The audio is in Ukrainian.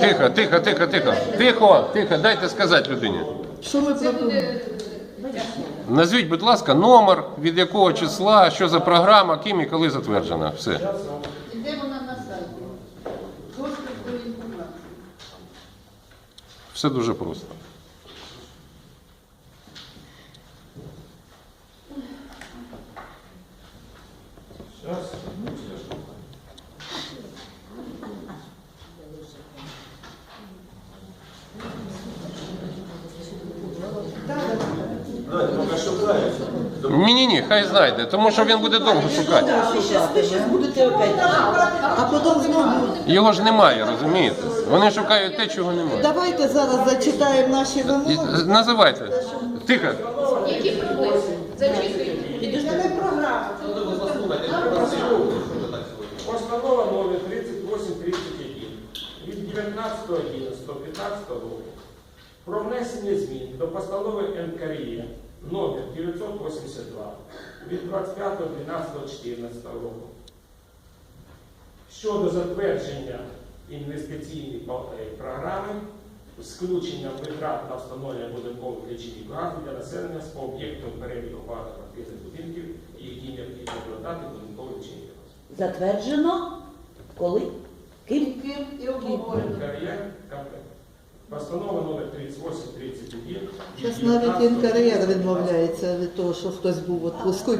Тихо, тихо, тихо, тихо. Тихо, тихо, дайте сказати людині. Що ми пропонуємо? Назвіть, будь ласка, номер, від якого числа, що за програма, ким і коли затверджена. Все. Де вона на сайті? Доступ до інформації. Все дуже просто. Ні, ні, ні, хай знайде, тому що він буде довго шукати. Ви щас, ви щас будете опять. А потім знову. Його ж немає, розумієте? Вони шукають те, чого немає. Давайте зараз зачитаємо наші І- вимоги. Називайте. Тихо. Які проблеми? Зачитуйте. Постанова номер 3831 від 19.11.15 року про внесення змін до постанови НКРЄ номер 982 від 25.12.14 року щодо затвердження інвестиційної е, програми з включенням витрат на встановлення будинкових лічильників газу для населення з по об'єктам переліку багатоквартирних будинків, які необхідно додати будинкові лічильники газу. Затверджено коли? Ким? Ким і обговорено. Постанова номер 3831. Зараз навіть інтер'єр відмовляється від того, що хтось був в відпуску.